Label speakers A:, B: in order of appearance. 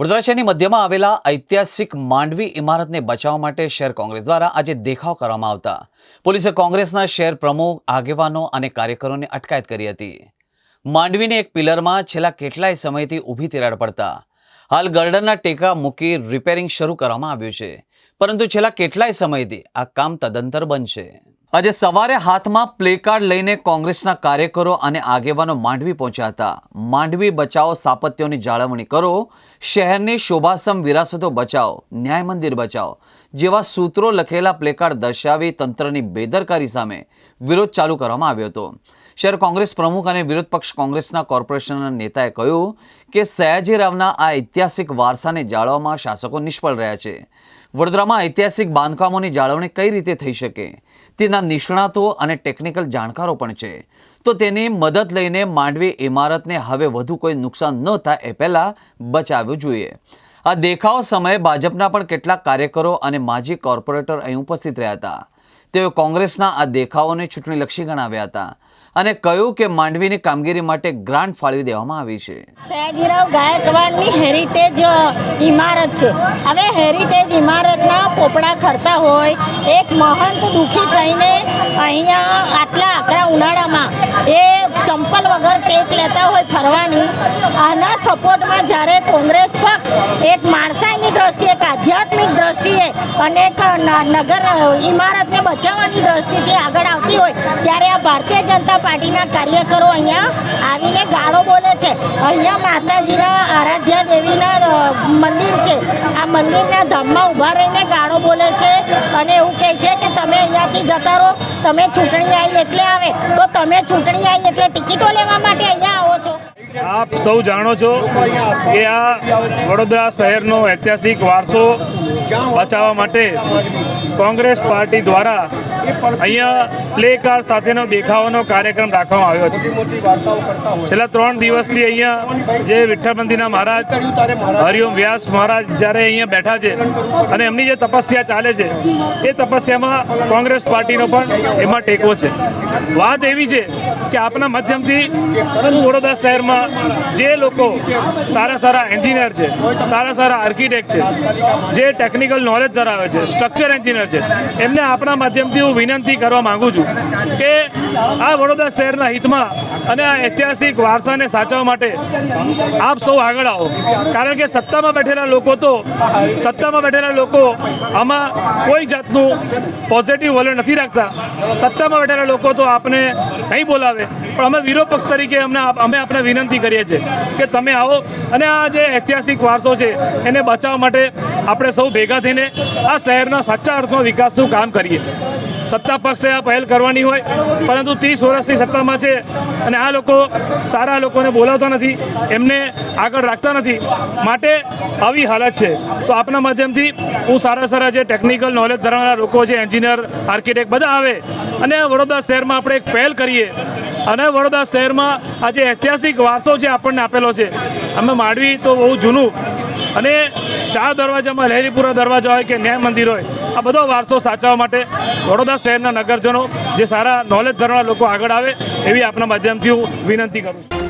A: વડોદરા મધ્યમાં આવેલા ઐતિહાસિક માંડવી ઇમારતને બચાવવા માટે શહેર કોંગ્રેસ દ્વારા આજે દેખાવ કરવામાં આવતા. પોલીસે કોંગ્રેસના શહેર પ્રમુખ, આગેવાનો અને કાર્યકરોને અટકાયત કરી હતી. માંડવીને એક પિલરમાં છેલ્લા કેટલાય સમયથી ઊભી તિરાડ પડતા. હાલ ગર્ડરના ટેકા મૂકી રિપેરિંગ શરૂ કરવામાં આવ્યું છે. પરંતુ છેલ્લા કેટલાય સમયથી આ કામ તદંતર છે. આજે સવારે હાથમાં પ્લેકાર્ડ લઈને કોંગ્રેસના કાર્યકરો અને આગેવાનો માંડવી પહોંચ્યા હતા. માંડવી બચાવો સ્થાપત્યોની જાળવણી કરો. શહેરની શોભાસમ વિરાસતો બચાવો. ન્યાય મંદિર બચાવો. જેવા સૂત્રો લખેલા પ્લેકાર્ડ દર્શાવી તંત્રની બેદરકારી સામે વિરોધ ચાલુ કરવામાં આવ્યો હતો. શહેર કોંગ્રેસ પ્રમુખ અને વિરોધ પક્ષ કોંગ્રેસના કોર્પોરેશનના નેતાએ કહ્યું કે સયાજીરાવના આ ઐતિહાસિક વારસાને જાળવવામાં શાસકો નિષ્ફળ રહ્યા છે. વડોદરામાં ઐતિહાસિક બાંધકામોની જાળવણી કઈ રીતે થઈ શકે? તેના નિષ્ણાતો અને ટેકનિકલ જાણકારો પણ છે. તો તેની મદદ લઈને માંડવી ઇમારતને હવે વધુ કોઈ નુકસાન ન થાય એ પહેલાં બચાવવું જોઈએ. આ દેખાવ સમયે ભાજપના પણ કેટલાક કાર્યકરો અને માજી કોર્પોરેટર અહીં ઉપસ્થિત રહ્યા હતા. તેઓ કોંગ્રેસના આ દેખાવોને ચૂંટણીલક્ષી ગણાવ્યા હતા અને કહ્યું કે માંડવીની કામગીરી માટે ગ્રાન્ટ ફાળવી દેવામાં આવી છે.
B: સયાજીરાવ ગાયકવાડની હેરિટેજ ઇમારત છે. હવે હેરિટેજ ઇમારતના પોપડા ખરતા હોય, એક મહંત દુઃખી થઈને અહીંયા આટલા આકરા ઉનાળામાં એ ચંપલ વગર ટેક લેતા હોય ફરવાની, આના સપોર્ટમાં જ્યારે કોંગ્રેસ પક્ષ એક માણસાઈની દ્રષ્ટિએ દ્રષ્ટિએ અને નગર ઇમારતને બચાવવાની દ્રષ્ટિથી આગળ આવતી હોય, ત્યારે આ ભારતીય જનતા પાર્ટીના કાર્યકરો અહીંયા આવીને ગાળો બોલે છે. અહીંયા માતાજીના આરાધ્યા દેવીના મંદિર છે. આ મંદિરના ધામમાં ઊભા રહીને ગાળો બોલે છે અને એવું કહે છે કે તમે અહીંયાથી જતા રહો, તમે ચૂંટણી આવી એટલે આવે. તો તમે ચૂંટણી આવી એટલે ટિકિટો લેવા માટે અહીંયા આવો છો.
C: આપ સૌ જાણો છો કે આ વડોદરા શહેરનો ઐતિહાસિક વારસો બચાવવા માટે કોંગ્રેસ પાર્ટી દ્વારા અહીંયા પ્લે કાર્ડ સાથેનો દેખાવાનો કાર્યક્રમ રાખવામાં આવ્યો છે. છેલ્લા ત્રણ દિવસથી અહીંયા જે વિઠ્ઠલ મંદિરના મહારાજ, હરિઓમ વ્યાસ મહારાજ જ્યારે અહીંયા બેઠા છે અને એમની જે તપસ્યા ચાલે છે, એ તપસ્યામાં કોંગ્રેસ પાર્ટીનો પણ એમાં ટેકો છે. વાત એવી છે કે આપના માધ્યમથી વડોદરા શહેરમાં જે લોકો સારા સારા એન્જિનિયર છે, સારા સારા આર્કિટેક્ટ છે, જે ટેકનિકલ નોલેજ ધરાવે છે સ્ટ્રક્ચર એન્જિનિયર છે, એમને આપણા માધ્યમથી હું વિનંતી કરવા માગું છું કે આ વડોદરા શહેરના હિતમાં અને આ ઐતિહાસિક વારસાને સાચવવા માટે આપ સૌ આગળ આવો. કારણ કે સત્તામાં બેઠેલા લોકો તો, સત્તામાં બેઠેલા લોકો આમાં કોઈ જાતનું પોઝિટિવ વલણ નથી રાખતા. સત્તામાં બેઠેલા લોકો તો આપને નહીં બોલાવે. પણ અમે વિરોધ પક્ષ તરીકે અમને અમે આપને વિનંતી કરીએ છીએ કે તમે આવો અને આ જે ઐતિહાસિક વારસો છે, એને બચાવવા માટે આપણે સૌ ભેગા થઈને આ શહેરના સાચા અર્થમાં વિકાસનું કામ કરીએ. સત્તા પક્ષે આ પહેલ કરવાની હોય, પરંતુ ત્રીસ વર્ષથી સત્તામાં છે અને આ લોકો સારા લોકોને બોલાવતા નથી, એમને આગળ રાખતા નથી. માટે આવી હાલત છે. તો આપના માધ્યમથી હું સારા સારા જે ટેકનિકલ નોલેજ ધરાવનારા લોકો છે એન્જિનિયર આર્કિટેક્ટ બધા આવે અને વડોદરા શહેરમાં આપણે એક પહેલ કરીએ. અને વડોદરા શહેરમાં આ જે ઐતિહાસિક વારસો જે આપણને આપેલો છે. અમે માંડવી તો બહુ જૂનું. અને ચાર દરવાજામાં લહેરીપુરા દરવાજા હોય કે ન્યાય મંદિર હોય, આ બધો વારસો સાચવવા માટે વડોદરા શહેરના નગરજનો જે સારા નોલેજ ધરાવનારા લોકો આગળ આવે એવી આપના માધ્યમથી હું વિનંતી કરું છું.